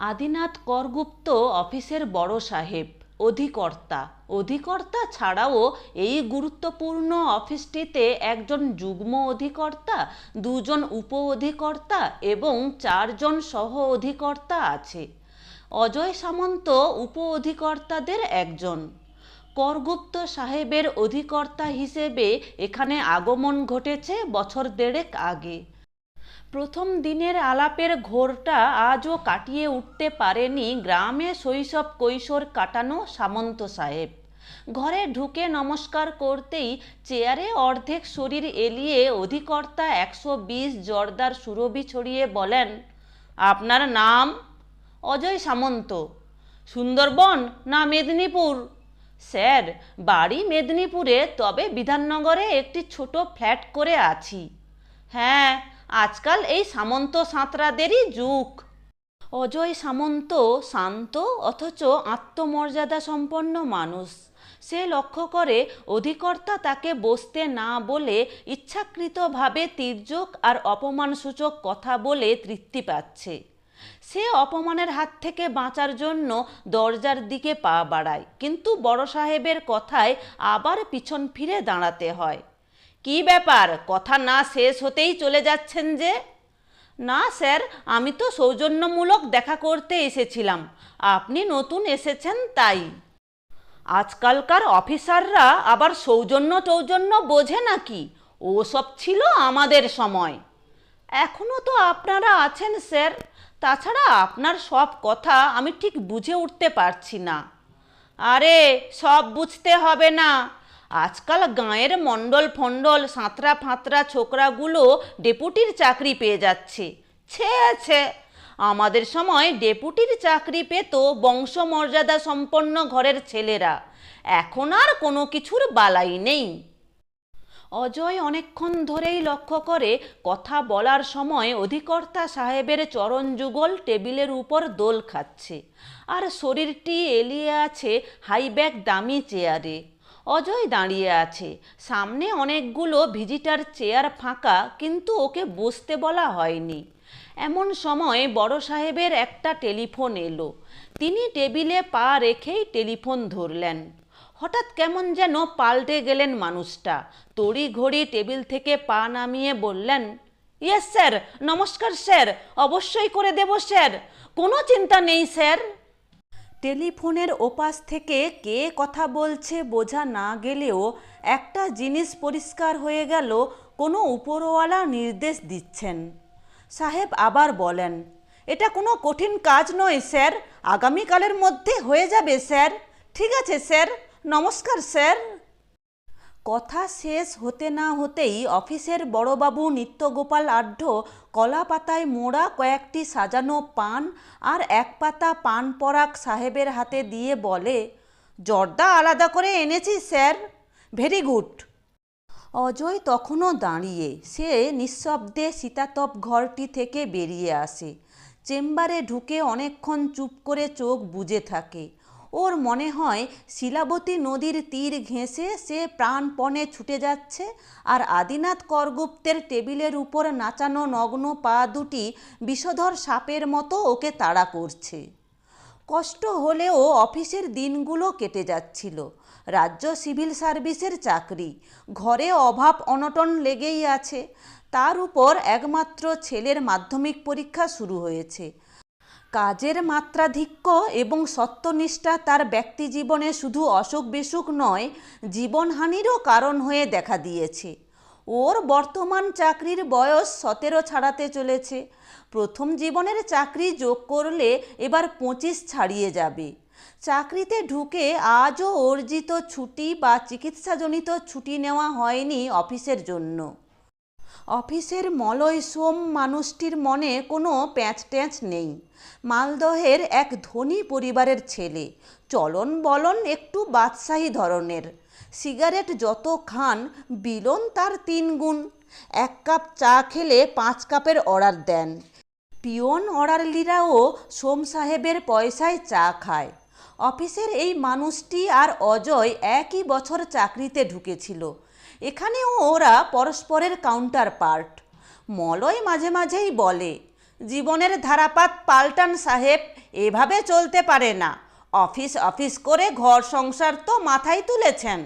আদিনাথ করগুপ্ত অফিসের বড় সাহেব, অধিকর্তা। অধিকর্তা ছাড়াও এই গুরুত্বপূর্ণ অফিসটিতে একজন যুগ্ম অধিকর্তা, দুজন উপ অধিকর্তা এবং চারজন সহ অধিকর্তা আছে। অজয় সামন্ত উপ অধিকর্তাদের একজন। করগুপ্ত সাহেবের অধিকর্তা হিসেবে এখানে আগমন ঘটেছে বছর দেড়েক আগে। প্রথম দিনের আলাপের ঘোরটা আজও কাটিয়ে উঠতে পারেনি গ্রামে শৈশব কৈশোর কাটানো সামন্ত সাহেব। ঘরে ঢুকে নমস্কার করতেই চেয়ারে অর্ধেক শরীর এলিয়ে অধিকর্তা একশো বিশ জর্দার সুরভি ছড়িয়ে বলেন, আপনার নাম? অজয় সামন্ত। সুন্দরবন না মেদিনীপুর? স্যার, বাড়ি মেদিনীপুরে, তবে বিধাননগরে একটি ছোট ফ্ল্যাট করে আছি। হ্যাঁ আজকাল এই সামন্ত সাঁতরাদেরই যুগ। অজয় সামন্ত শান্ত, অথচ আত্মমর্যাদা সম্পন্ন মানুষ। সে লক্ষ্য করে অধিকর্তা তাকে বসতে না বলে ইচ্ছাকৃতভাবে তির্যক আর অপমানসূচক কথা বলে তৃপ্তি পাচ্ছে। সে অপমানের হাত থেকে বাঁচার জন্য দরজার দিকে পা বাড়ায়, কিন্তু বড় সাহেবের কথায় আবার পিছন ফিরে দাঁড়াতে হয়। কি ব্যাপার? কথা না শেষ হতেই চলে যাচ্ছেন যে? না, স্যার, আমি তো সৌজন্যমূলক দেখা করতে এসেছিলাম। আপনি নতুন এসেছেন তাই। আজকালকার অফিসাররা আবার সৌজন্য টৌজন্য বোঝে নাকি? ওসব ছিল আমাদের সময়। এখনও তো আপনারা আছেন, স্যার। তাছাড়া আপনার সব কথা আমি ঠিক বুঝে উঠতে পারছি না। আরে, সব বুঝতে হবে না। আজকাল গাঁয়ের মণ্ডল ফণ্ডল, সাঁতরা ফাঁতরা ছোকরাগুলো ডেপুটির চাকরি পেয়ে যাচ্ছে। ছে ছে। আমাদের সময় ডেপুটির চাকরি পেত বংশমর্যাদা সম্পন্ন ঘরের ছেলেরা। এখন আর কোনো কিছুর বালাই নেই। অজয় অনেকক্ষণ ধরেই লক্ষ্য করে কথা বলার সময় অধিকর্তা সাহেবের চরণ যুগল টেবিলের উপর দোল খাচ্ছে। আর শরীরটি এলিয়ে আছে হাইব্যাক দামি চেয়ারে। অজয় দাঁড়িয়ে আছে। সামনে অনেকগুলো ভিজিটার চেয়ার ফাঁকা, কিন্তু ওকে বসতে বলা হয়নি। এমন সময় বড় সাহেবের একটা টেলিফোন এলো। তিনি টেবিলে পা রেখেই টেলিফোন ধরলেন। হঠাৎ কেমন যেন পাল্টে গেলেন মানুষটা। তড়ি ঘড়ি টেবিল থেকে পা নামিয়ে বললেন, ইয়েস স্যার, নমস্কার স্যার, অবশ্যই করে দেব স্যার। কোনো চিন্তা নেই স্যার। টেলিফোনের ওপাশ থেকে কে কথা বলছে বোঝা না গেলেও একটা জিনিস পরিষ্কার হয়ে গেল, কোনো উপরওয়ালা নির্দেশ দিচ্ছেন। সাহেব আবার বলেন, এটা কোনো কঠিন কাজ নয়, স্যার। আগামীকালের মধ্যে হয়ে যাবে, স্যার। ঠিক আছে, স্যার। নমস্কার, স্যার। কথা শেষ হতে না হতেই অফিসের বড়বাবু নিত্যগোপাল আঢ্য কলা পাতায় মোড়া কয়েকটি সাজানো পান আর এক পাতা পান পরাগ সাহেবের হাতে দিয়ে বলে, জর্দা আলাদা করে এনেছি, স্যার। Very good. অজয় তখনও দাঁড়িয়ে, সে নিঃশব্দে শীতাতপ ঘরটি থেকে বেরিয়ে আসে। চেম্বারে ঢুকে অনেকক্ষণ চুপ করে চোখ বুজে থাকে। ওর মনে হয় শিলাবতী নদীর তীর ঘেঁষে সে প্রাণপণে ছুটে যাচ্ছে আর আদিনাথ করগুপ্তের টেবিলের উপর নাচানো নগ্ন পা দুটি বিষধর সাপের মতো ওকে তাড়া করছে। কষ্ট হলেও অফিসের দিনগুলো কেটে যাচ্ছিল। রাজ্য সিভিল সার্ভিসের চাকরি। ঘরে অভাব অনটন লেগেই আছে। তার উপর একমাত্র ছেলের মাধ্যমিক পরীক্ষা শুরু হয়েছে। কাজের মাত্রাধিক্য এবং সত্যনিষ্ঠা তার ব্যক্তি জীবনে শুধু অসুখ বিসুখ নয়, জীবনহানিরও কারণ হয়ে দেখা দিয়েছে। ওর বর্তমান চাকরির বয়স সতেরো ছাড়াতে চলেছে। প্রথম জীবনের চাকরি যোগ করলে এবার পঁচিশ ছাড়িয়ে যাবে। চাকরিতে ঢুকে আজও অর্জিত ছুটি বা চিকিৎসাজনিত ছুটি নেওয়া হয়নি অফিসের জন্য। অফিসের মলয় সোম মানুষটির মনে কোনো প্যাঁচ ট্যাঁচ নেই। মালদহের এক ধনী পরিবারের ছেলে, চলন বলন একটু বাদশাহী ধরনের। সিগারেট যত খান, বিলন তার তিন গুণ। এক কাপ চা খেলে পাঁচ কাপের অর্ডার দেন। পিয়ন অর্ডারলিরাও সোম সাহেবের পয়সায় চা খায়। অফিসের এই মানুষটি আর অজয় একই বছর চাকরিতে ঢুকেছিল। এখানেও ওরা পরস্পরের কাউন্টার পার্ট মলয় মাঝে মাঝেই বলে, জীবনের ধারাপাত পাল্টান সাহেব, এভাবে চলতে পারে না। অফিস অফিস করে ঘর সংসার তো মাথায় তুলেছেন।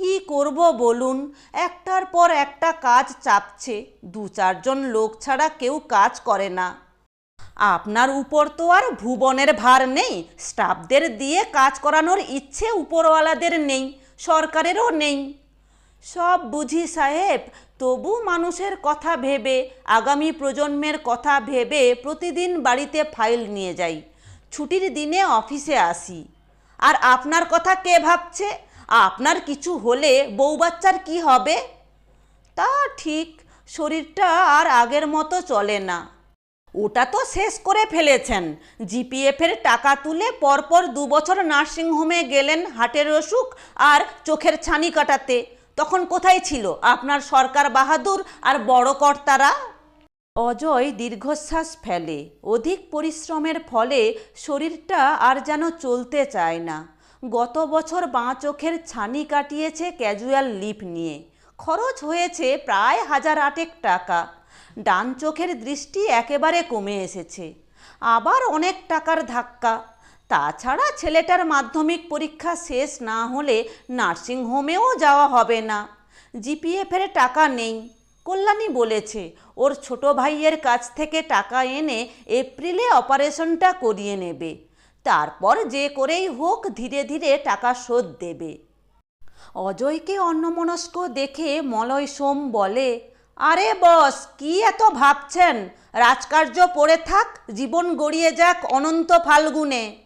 কি করব বলুন, একটার পর একটা কাজ চাপছে, দু চারজন লোক ছাড়া কেউ কাজ করে না। আপনার উপর তো আর ভুবনের ভার নেই, স্টাফদের দিয়ে কাজ করানোর ইচ্ছে উপরওয়ালাদের নেই, সরকারেরও নেই। সব বুঝি সাহেব, তবু মানুষের কথা ভেবে, আগামী প্রজন্মের কথা ভেবে প্রতিদিন বাড়িতে ফাইল নিয়ে যাই। ছুটির দিনে অফিসে আসি। আর আপনার কথা কে ভাবছে? আপনার কিছু হলে বউ বাচ্চার কি হবে? তা ঠিক, শরীরটা আর আগের মতো চলে না। ওটা তো শেষ করে ফেলেছেন। জিপিএফের টাকা তুলে পরপর দু বছর নার্সিংহোমে গেলেন হাটের অসুখ আর চোখের ছানি কাটাতে। তখন কোথায় ছিল? আপনার সরকার বাহাদুর আর বড় কর্তারা? অজয় দীর্ঘশ্বাস ফেলে। অধিক পরিশ্রমের ফলে শরীরটা আর যেন চলতে চায় না। গত বছর বাঁ চোখের ছানি কাটিয়েছে ক্যাজুয়াল লিপ নিয়ে। খরচ হয়েছে প্রায় হাজার আটেক টাকা। ডান চোখের দৃষ্টি একেবারে কমে এসেছে। আবার অনেক টাকার ধাক্কা। তাছাড়া ছেলেটার মাধ্যমিক পরীক্ষা শেষ না হলে নার্সিংহোমেও যাওয়া হবে না। জিপিএফের টাকা নেই। কল্যাণী বলেছে, ওর ছোট ভাইয়ের কাছ থেকে টাকা এনে এপ্রিলে অপারেশনটা করিয়ে নেবে। তারপর যে করেই হোক ধীরে ধীরে টাকা শোধ দেবে। অজয়কে অন্যমনস্ক দেখে মলয় সোম বলে, আরে বস, কি এত ভাবছেন? রাজকার্য পড়ে থাক, জীবন গড়িয়ে যাক অনন্ত ফাল্গুনে।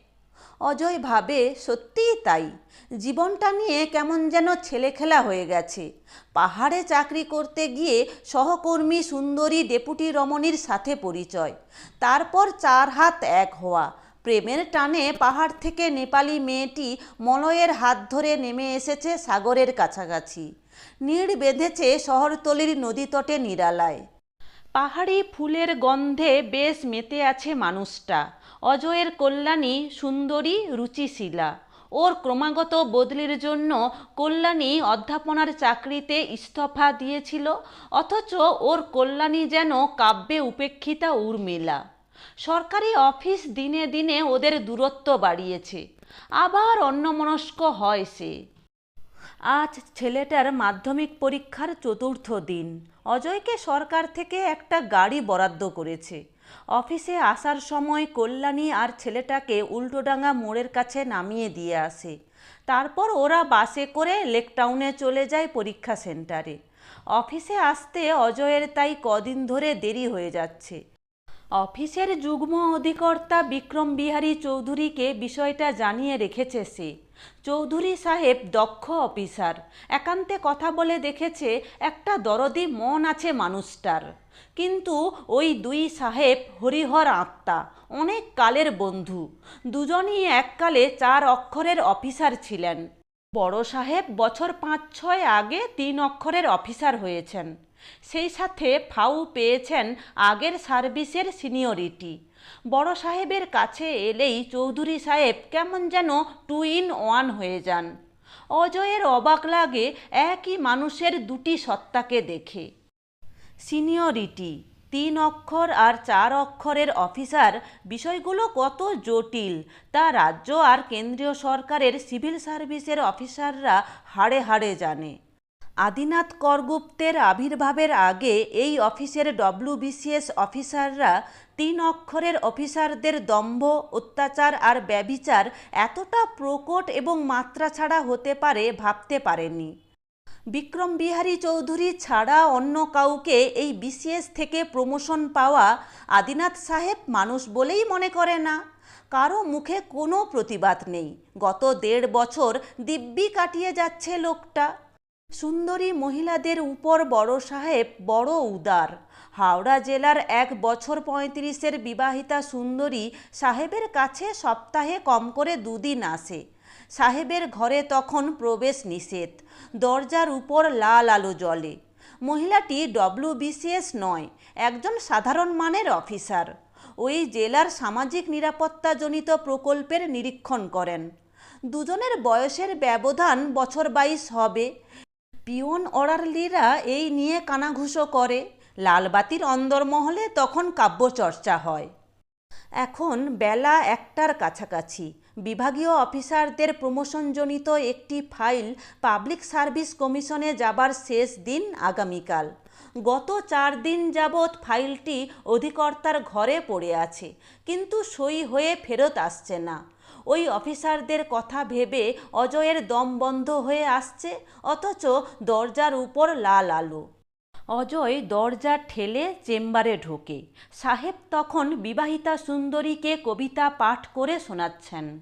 অজয় ভাবে সত্যিই তাই। জীবনটা নিয়ে কেমন যেন ছেলেখেলা হয়ে গেছে। পাহাড়ে চাকরি করতে গিয়ে সহকর্মী সুন্দরী ডেপুটি রমণীর সাথে পরিচয়। তারপর চার হাত এক হওয়া। প্রেমের টানে পাহাড় থেকে নেপালি মেয়েটি মলয়ের হাত ধরে নেমে এসেছে সাগরের কাছাকাছি। নীড় বেঁধেছে শহরতলির নদীতটে নিরালায়। পাহাড়ি ফুলের গন্ধে বেশ মেতে আছে মানুষটা। অজয়ের কল্যাণী সুন্দরী রুচিশীলা। ওর ক্রমাগত বদলির জন্য কল্যাণী অধ্যাপনার চাকরিতে ইস্তফা দিয়েছিল, অথচ ওর কল্যাণী যেন কাব্যে উপেক্ষিতা উর্মিলা। সরকারি অফিস দিনে দিনে ওদের দূরত্ব বাড়িয়েছে, আবার অন্যমনস্ক হয় সে। আজ ছেলেটার মাধ্যমিক পরীক্ষার চতুর্থ দিন। অজয়কে সরকার থেকে একটা গাড়ি বরাদ্দ করেছে। অফিসে আসার সময় কল্যাণী আর ছেলেটাকে উল্টোডাঙ্গা মোড়ের কাছে নামিয়ে দিয়ে আসে। তারপর ওরা বাসে করে লেকটাউনে চলে যায় পরীক্ষা সেন্টারে। অফিসে আসতে অজয়ের তাই কদিন ধরে দেরি হয়ে যাচ্ছে। অফিসের যুগ্ম অধিকর্তা বিক্রম বিহারী চৌধুরীকে বিষয়টা জানিয়ে রেখেছে সে। চৌধুরী সাহেব দক্ষ অফিসার। একান্তে কথা বলে দেখেছে, একটা দরদি মন আছে মানুষটার। কিন্তু ওই দুই সাহেব হরিহর আত্মা, অনেক কালের বন্ধু। দুজনই এককালে চার অক্ষরের অফিসার ছিলেন। বড় সাহেব বছর পাঁচ ছয় আগে তিন অক্ষরের অফিসার হয়েছেন। সেই সাথে ফাউ পেয়েছেন আগের সার্ভিসের সিনিয়রিটি। বড় সাহেবের কাছে এলেই চৌধুরী সাহেব কেমন যেন টু ইন ওয়ান হয়ে যান। অজয়ের অবাক লাগে একই মানুষের দুটি সত্তাকে দেখে। সিনিয়রিটি, তিন অক্ষর আর চার অক্ষরের অফিসার, বিষয়গুলো কত জটিল, তা রাজ্য আর কেন্দ্রীয় সরকারের সিভিল সার্ভিসের অফিসাররা হাড়ে হাড়ে জানে। আদিনাথ করগুপ্তের আবির্ভাবের আগে এই অফিসের ডব্লিউবিসিএস অফিসাররা তিন অক্ষরের অফিসারদের দম্ভ, অত্যাচার আর ব্যবিচার এতটা প্রকট এবং মাত্রা ছাড়া হতে পারে, ভাবতে পারেনি। বিক্রম বিহারী চৌধুরী ছাড়া অন্য কাউকে এই বিসিএস থেকে প্রমোশন পাওয়া আদিনাথ সাহেব মানুষ বলেই মনে করে না। কারও মুখে কোনো প্রতিবাদ নেই। গত দেড় বছর দিব্যি কাটিয়ে যাচ্ছে লোকটা। সুন্দরী মহিলাদের উপর বড় সাহেব বড় উদার। হাওড়া জেলার এক বছর পঁয়ত্রিশের বিবাহিতা সুন্দরী সাহেবের কাছে সপ্তাহে কম করে দুদিন আসে। সাহেবের ঘরে তখন প্রবেশ নিষেধ। দরজার উপর লাল আলো জ্বলে। মহিলাটি ডব্লিউবিসিএস নয়, একজন সাধারণ মানের অফিসার। ওই জেলার সামাজিক নিরাপত্তাজনিত প্রকল্পের নিরীক্ষণ করেন। দুজনের বয়সের ব্যবধান বছর বাইশ হবে। পিওন অর্ডারলিরা এই নিয়ে কানাঘুষো করে। লালবাতির অন্দরমহলে তখন কাব্যচর্চা হয়। এখন বেলা একটার কাছাকাছি। বিভাগীয় অফিসারদের প্রমোশনজনিত একটি ফাইল পাবলিক সার্ভিস কমিশনে যাবার শেষ দিন আগামীকাল। গত চার দিন যাবৎ ফাইলটি অধিকর্তার ঘরে পড়ে আছে, কিন্তু সই হয়ে ফেরত আসছে না। ওই অফিসারদের কথা ভেবে অজয়ের দম বন্ধ হয়ে আসছে, অথচ দরজার উপর লাল আলো। অজয় দরজা ঠেলে চেম্বারে ঢোকে। সাহেব তখন বিবাহিতা সুন্দরীকে কবিতা পাঠ করে শোনাচ্ছেন।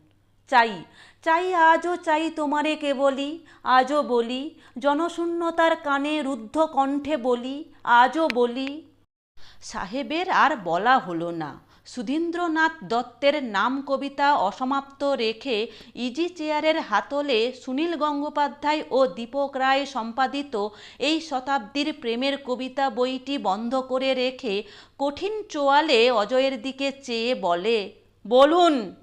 চাই চাই আজও চাই তোমারে কে বলি, আজও বলি, জনশূন্যতার কানে রুদ্ধ কণ্ঠে বলি, আজও বলি। সাহেবের আর বলা হলো না। সুধীন্দ্রনাথ দত্তের নাম কবিতা অসমাপ্ত রেখে ইজি চেয়ারের হাতলে সুনীল গঙ্গোপাধ্যায় ও দীপক রায় সম্পাদিত এই শতাব্দীর প্রেমের কবিতা বইটি বন্ধ করে রেখে কঠিন চোয়ালে অজয়ের দিকে চেয়ে বলে, বলুন।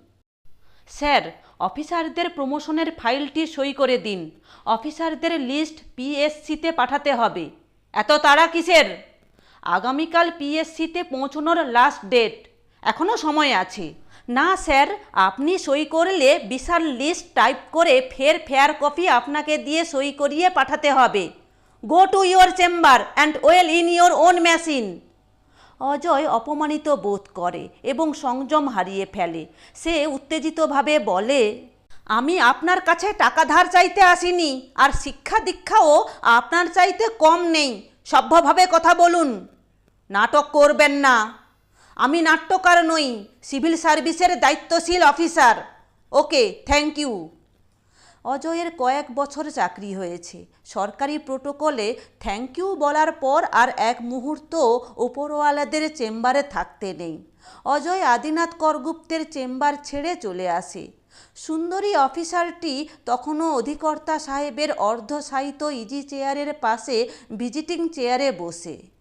স্যার, অফিসারদের প্রমোশনের ফাইলটি সই করে দিন। অফিসারদের লিস্ট পিএসসিতে পাঠাতে হবে। এত তাড়া কিসের? আগামীকাল পিএসসিতে পৌঁছনোর লাস্ট ডেট। এখনও সময় আছে। না, স্যার, আপনি সই করলে বিশাল লিস্ট টাইপ করে ফের ফেয়ার কপি আপনাকে দিয়ে সই করিয়ে পাঠাতে হবে। Go to your chamber and well in your own machine Ajay অপমানিত বোধ করে এবং সংযম হারিয়ে ফেলে। সে উত্তেজিতভাবে বলে, আমি আপনার কাছে টাকা ধার চাইতে আসিনি আর শিক্ষা দীক্ষাও আপনার চাইতে কম নেই। সভ্যভাবে কথা বলুন। নাটক করবেন না। আমি নাট্যকার নই, সিভিল সার্ভিসের দায়িত্বশীল অফিসার। Okay, thank you. অজয়ের কয়েক বছর চাকরি হয়েছে। সরকারি প্রোটোকলে থ্যাংক ইউ বলার পর আর এক মুহূর্ত ওপরওয়ালাদের চেম্বারে থাকতে নেই। অজয় আদিনাথ করগুপ্তের চেম্বার ছেড়ে চলে আসে। সুন্দরী অফিসারটি তখনও অধিকর্তা সাহেবের অর্ধশায়িত ইজি চেয়ারের পাশে ভিজিটিং চেয়ারে বসে।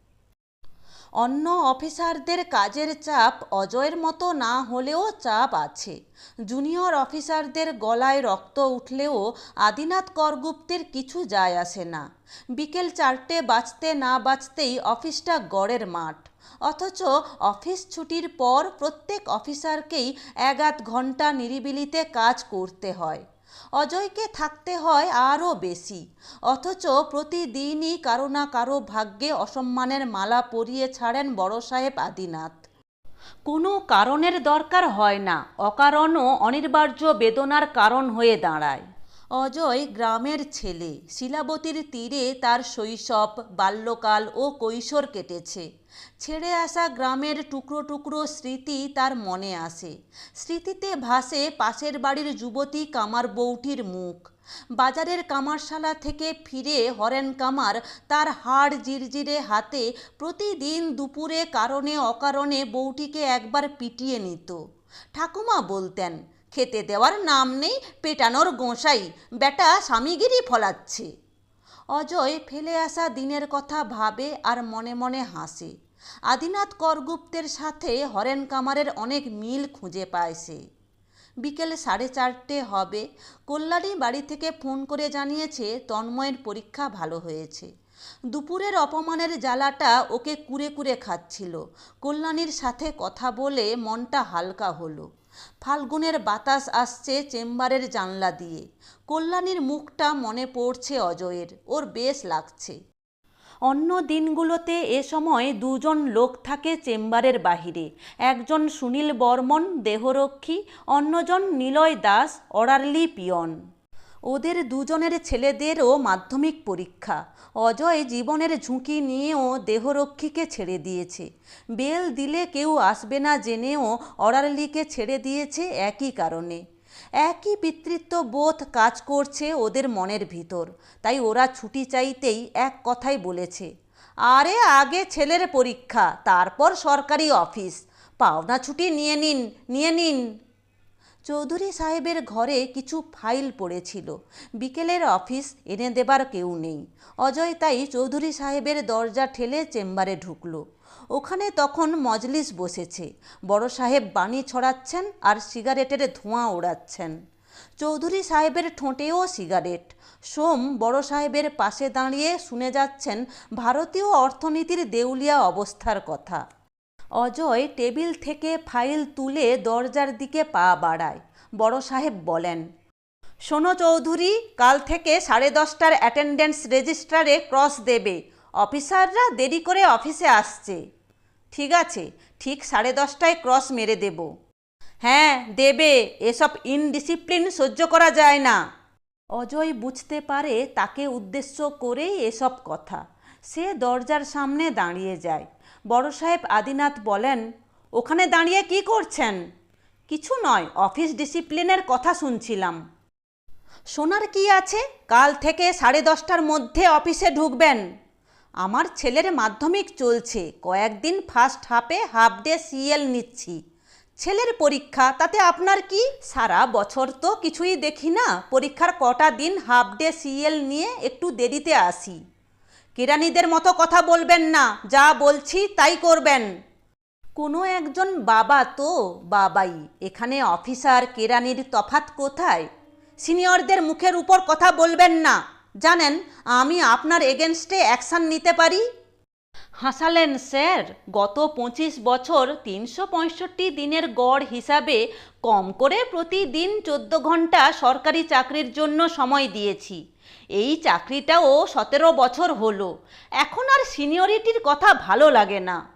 অন্য অফিসারদের কাজের চাপ অজয়ের মতো না হলেও চাপ আছে। জুনিয়র অফিসারদের গলায় রক্ত উঠলেও আদিনাথ করগুপ্তের কিছু যায় আসে না। বিকেল চারটে বাজতে না বাঁচতেই অফিসটা গড়ের মাঠ। অথচ অফিস ছুটির পর প্রত্যেক অফিসারকেই এক আধ ঘণ্টা নিরিবিলিতে কাজ করতে হয়। অজয়কে থাকতে হয় আরও বেশি। অথচ প্রতিদিনই কারও না কারও ভাগ্যে অসম্মানের মালা পরিয়ে ছাড়েন বড় সাহেব আদিনাথ। কোনো কারণের দরকার হয় না, অকারণও অনিবার্য বেদনার কারণ হয়ে দাঁড়ায়। অজয় গ্রামের ছেলে। শিলাবতীর তীরে তার শৈশব, বাল্যকাল ও কৈশোর কেটেছে। ছেড়ে আসা গ্রামের টুকরো টুকরো স্মৃতি তার মনে আসে। স্মৃতিতে ভাসে পাশের বাড়ির যুবতী কামার বৌটির মুখ। বাজারের কামারশালা থেকে ফিরে হরেন কামার তার হাড় জিরজিরে হাতে প্রতিদিন দুপুরে কারণে অকারণে বউটিকে একবার পিটিয়ে নিত। ঠাকুমা বলতেন খেতে দেওয়ার নাম নেই পেটানোর গোঁসাই। বেটা স্বামীগিরি ফলাচ্ছে। অজয় ফেলে আসা দিনের কথা ভাবে আর মনে মনে হাসে। আদিনাথ করগুপ্তের সাথে হরেন কামারের অনেক মিল খুঁজে পায় সে। বিকেল সাড়ে চারটে হবে। কল্যাণী বাড়ি থেকে ফোন করে জানিয়েছে, তন্ময়ের পরীক্ষা ভালো হয়েছে। দুপুরের অপমানের জ্বালাটা ওকে কুরে কুরে খাচ্ছিল। কল্যাণীর সাথে কথা বলে মনটা হালকা হলো। ফাল্গুনের বাতাস আসছে চেম্বারের জানলা দিয়ে। কল্যাণীর মুখটা মনে পড়ছে অজয়ের, ওর বেশ লাগছে। অন্য দিনগুলোতে এ সময় দুজন লোক থাকে চেম্বারের বাহিরে। একজন সুনীল বর্মন, দেহরক্ষী, অন্যজন নিলয় দাস অর্ডারলি পিয়ন। ওদের দুজনের ছেলেদেরও মাধ্যমিক পরীক্ষা। অজয় জীবনের ঝুঁকি নিয়েও দেহরক্ষীকে ছেড়ে দিয়েছে। বেল দিলে কেউ আসবে না জেনেও অর্ডারলিকে ছেড়ে দিয়েছে একই কারণে। একই পিতৃত্ব বোধ কাজ করছে ওদের মনের ভিতর। তাই ওরা ছুটি চাইতেই এক কথাই বলেছে, আরে আগে ছেলের পরীক্ষা, তারপর সরকারি অফিস। পাওনা ছুটি নিয়ে নিন নিয়ে নিন। চৌধুরী সাহেবের ঘরে কিছু ফাইল পড়েছিল। বিকেলের অফিস এনে দেবার কেউ নেই। অজয় তাই চৌধুরী সাহেবের দরজা ঠেলে চেম্বারে ঢুকল। ওখানে তখন মজলিস বসেছে। বড় সাহেব বাণী ছড়াচ্ছেন আর সিগারেটের ধোঁয়া ওড়াচ্ছেন। চৌধুরী সাহেবের ঠোঁটেও সিগারেট। সোম বড় সাহেবের পাশে দাঁড়িয়ে শুনে যাচ্ছেন ভারতীয় অর্থনীতির দেউলিয়া অবস্থার কথা। অজয় টেবিল থেকে ফাইল তুলে দরজার দিকে পা বাড়ায়। বড় সাহেব বলেন, শোনো চৌধুরী, কাল থেকে সাড়ে দশটার অ্যাটেন্ডেন্স রেজিস্টারে ক্রস দেবে। অফিসাররা দেরি করে অফিসে আসছে। ঠিক আছে, ঠিক সাড়ে দশটায় ক্রস মেরে দেব। হ্যাঁ দেবে, এসব ইনডিসিপ্লিন সহ্য করা যায় না। অজয় বুঝতে পারে তাকে উদ্দেশ্য করেই এসব কথা। সে দরজার সামনে দাঁড়িয়ে যায়। বড় সাহেব আদিনাথ বলেন, ওখানে দাঁড়িয়ে কি করছেন? কিছু নয়, অফিস ডিসিপ্লিনের কথা শুনছিলাম। শোনার কি আছে? কাল থেকে সাড়ে দশটার মধ্যে অফিসে ঢুকবেন। আমার ছেলের মাধ্যমিক চলছে, কয়েকদিন ফার্স্ট হাফে হাফ ডে সিএল নিচ্ছি। ছেলের পরীক্ষা, তাতে আপনার কি? সারা বছর তো কিছুই দেখি না, পরীক্ষার কটা দিন হাফ ডে সিএল নিয়ে একটু দেরিতে আসি। কেরানিদের মতো কথা বলবেন না, যা বলছি তাই করবেন। কোনো একজন বাবা তো বাবাই, এখানে অফিসার, কেরানির তফাত কোথায়? সিনিয়রদের মুখের উপর কথা বলবেন না। জানেন, আমি আপনার এগেনস্টে অ্যাকশন নিতে পারি? হাসালেন, স্যার, গত পঁচিশ বছর তিনশো পঁয়ষট্টি দিনের গড় হিসাবে কম করে প্রতিদিন চোদ্দ ঘণ্টা সরকারি চাকরির জন্য সময় দিয়েছি। এই চাকরিটাও সতেরো বছর হলো। এখন আর সিনিয়রিটির কথা ভালো লাগে না।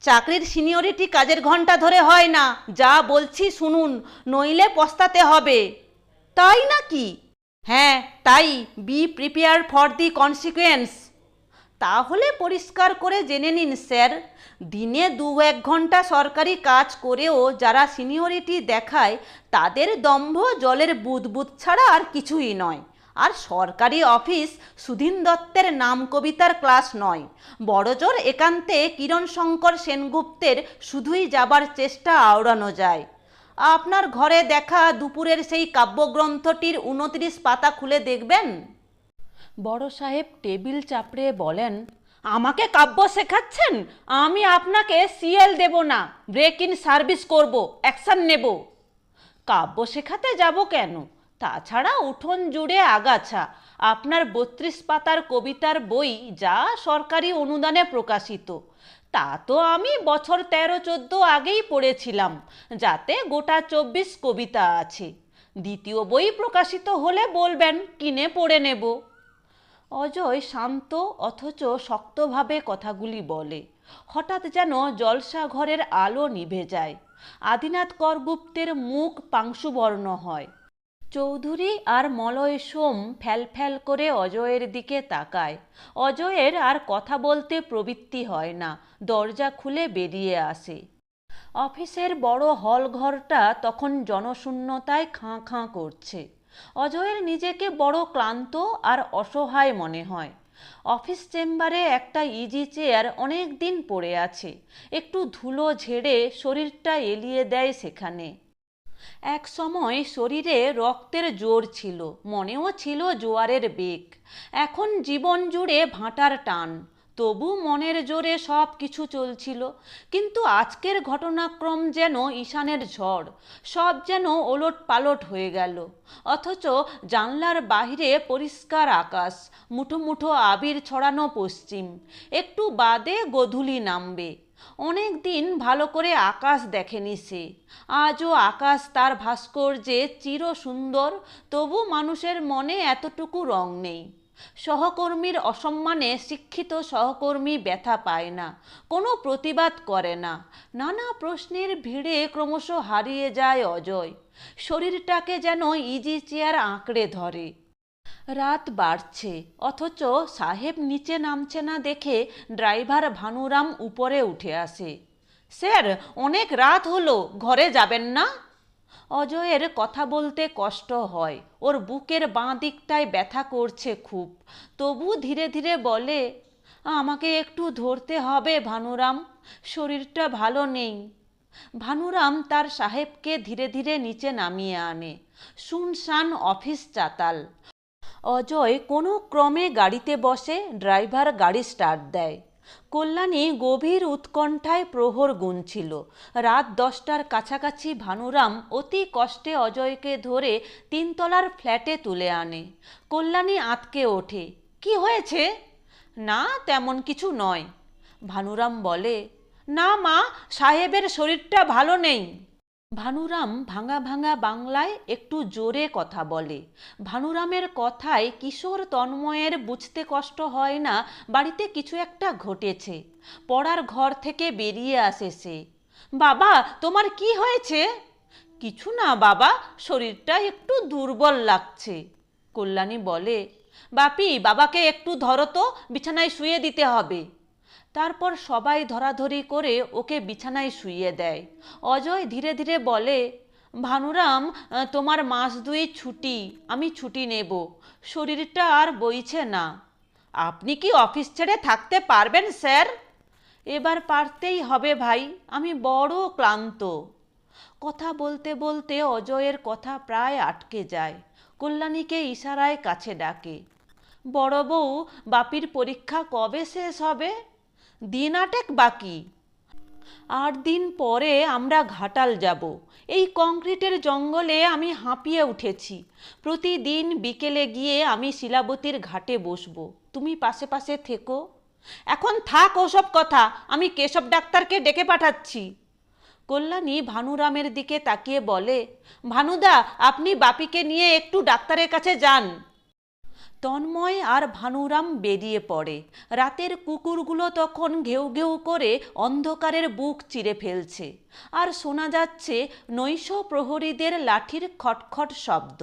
চাকরির সিনিয়রিটি কাজের ঘণ্টা ধরে হয় না। যা বলছি শুনুন, নইলে পস্তাতে হবে। তাই নাকি? হ্যাঁ তাই। Be prepare for the consequence. তাহলে পরিষ্কার করে জেনে নিন, স্যার। দিনে দু এক ঘণ্টা সরকারি কাজ করেও যারা সিনিয়রিটি দেখায়, তাদের দম্ভ জলের বুদবুদ ছাড়া আর কিছুই নয়। আর সরকারি অফিস সুধীন দত্তের নাম কবিতার ক্লাস নয়। বড়জোর একান্তে কিরণ শঙ্কর সেনগুপ্তের শুধুই যাবার চেষ্টা আওড়ানো যায়। আপনার ঘরে দেখা দুপুরের সেই কাব্যগ্রন্থটির উনত্রিশ পাতা খুলে দেখবেন? বড় সাহেব টেবিল চাপড়ে বলেন, আমাকে কাব্য শেখাচ্ছেন? আমি আপনাকে সিএল দেব না। ব্রেক ইন সার্ভিস করব, অ্যাকশন নেব। কাব্য শেখাতে যাব কেন? তাছাড়া উঠোন জুড়ে আগাছা। আপনার বত্রিশ পাতার কবিতার বই যা সরকারি অনুদানে প্রকাশিত। তা তো আমি বছর তেরো চোদ্দ আগেই পড়েছিলাম, যাতে গোটা চব্বিশ কবিতা আছে। দ্বিতীয় বই প্রকাশিত হলে বলবেন, কিনে পড়ে নেব। অজয় শান্ত অথচ শক্তভাবে কথাগুলি বলে। হঠাৎ যেন জলসা ঘরের আলো নিভে যায়। আদিনাথ করগুপ্তের মুখ পাংশুবর্ণ হয়। চৌধুরী আর মলয় সোম ফ্যাল ফ্যাল করে অজয়ের দিকে তাকায়। অজয়ের আর কথা বলতে প্রবৃত্তি হয় না, দরজা খুলে বেরিয়ে আসে। অফিসের বড় হল ঘরটা তখন জনশূন্যতায় খাঁ খাঁ করছে। অজয়ের নিজেকে বড় ক্লান্ত আর অসহায় মনে হয়। অফিস চেম্বারে একটা ইজি চেয়ার অনেক দিন পড়ে আছে। একটু ধুলো ঝেড়ে শরীরটা এলিয়ে দেয় সেখানে। এক সময় শরীরে রক্তের জোর ছিল, মনেও ছিল জোয়ারের বেগ। এখন জীবন জুড়ে ভাঁটার টান, তবু মনের জোরে সব কিছু চলছিল। কিন্তু আজকের ঘটনাক্রম যেন ঈশানের ঝড়, সব যেন ওলট পালট হয়ে গেল। অথচ জানলার বাহিরে পরিষ্কার আকাশ, মুঠো মুঠো আবির ছড়ানো পশ্চিম, একটু বাদে গধূলি নামবে। অনেক দিন ভালো করে আকাশ দেখেনি সে। আজও আকাশ তার ভাস্কর্যে চির সুন্দর তবু মানুষের মনে এতটুকু রং নেই। সহকর্মীর অসম্মানে শিক্ষিত সহকর্মী ব্যথা পায় না, কোনো প্রতিবাদ করে না। নানা প্রশ্নের ভিড়ে ক্রমশ হারিয়ে যায় অজয়। শরীরটাকে যেন ইজি চেয়ার আঁকড়ে ধরে। রাত বাড়ছে। অথচ সাহেব নিচে নামছে না দেখে ড্রাইভার ভানুরাম উপরে উঠে আসে। স্যার, অনেক রাত হলো, ঘরে যাবেন না? অজয়ের কথা বলতে কষ্ট হয়। ওর বুকের বাঁ দিকটায় ব্যথা করছে খুব। তবু ধীরে ধীরে বলে, আমাকে একটু ধরতে হবে ভানুরাম, শরীরটা ভালো নেই। ভানুরাম তার সাহেবকে ধীরে ধীরে নিচে নামিয়ে আনে। শুনশান অফিস চাতাল। অজয় কোনো ক্রমে গাড়িতে বসে ড্রাইভার গাড়ি স্টার্ট দেয়। কল্যাণী গভীর উৎকণ্ঠায় প্রহর গুনছিল। রাত দশটার কাছাকাছি ভানুরাম অতি কষ্টে অজয়কে ধরে তিনতলার ফ্ল্যাটে তুলে আনে। কল্যাণী আতকে ওঠে, কি হয়েছে? না, তেমন কিছু নয়। ভানুরাম বলে, না মা, সাহেবের শরীরটা ভালো নেই। ভানুরাম ভাঙা ভাঙা বাংলায় একটু জোরে কথা বলে। ভানুরামের কথায় কিশোর তন্ময়ের বুঝতে কষ্ট হয় না, বাড়িতে কিছু একটা ঘটেছে। পড়ার ঘর থেকে বেরিয়ে আসে সে। বাবা, তোমার কি হয়েছে? কিছু না বাবা, শরীরটা একটু দুর্বল লাগছে। কল্যাণী বলে, বাপি, বাবাকে একটু ধরো তো, বিছানায় শুয়ে দিতে হবে। তারপর সবাই ধরাধরি করে ওকে বিছানায় শুইয়ে দেয়। অজয় ধীরে ধীরে বলে, ভানুরাম, তোমার মাস দুই ছুটি, আমি ছুটি নেব। শরীরটা আর বইছে না। আপনি কি অফিস ছেড়ে থাকতে পারবেন, স্যার? এবার পারতেই হবে ভাই, আমি বড় ক্লান্ত। কথা বলতে বলতে অজয়ের কথা প্রায় আটকে যায়। কল্যাণীকে ইশারায় কাছে ডাকে, বড় বউ, বাপির পরীক্ষা কবে শেষ হবে? দিন আটেক বাকি। আট দিন পরে আমরা ঘাটাল যাব। এই কংক্রিটের জঙ্গলে আমি হাঁপিয়ে উঠেছি। প্রতিদিন বিকেলে গিয়ে আমি শিলাবতীর ঘাটে বসবো। তুমি পাশে পাশে থেকো। এখন থাক ওসব কথা, আমি কেশব ডাক্তারকে ডেকে পাঠাচ্ছি। কল্যাণী ভানুরামের দিকে তাকিয়ে বলে, ভানুদা, আপনি বাপিকে নিয়ে একটু ডাক্তারের কাছে যান। তন্ময় আর ভানুরাম বেরিয়ে পড়ে। রাতের কুকুরগুলো তখন ঘেউ ঘেউ করে অন্ধকারের বুক চিরে ফেলছে। আর শোনা যাচ্ছে নৈশ প্রহরীদের লাঠির খটখট শব্দ।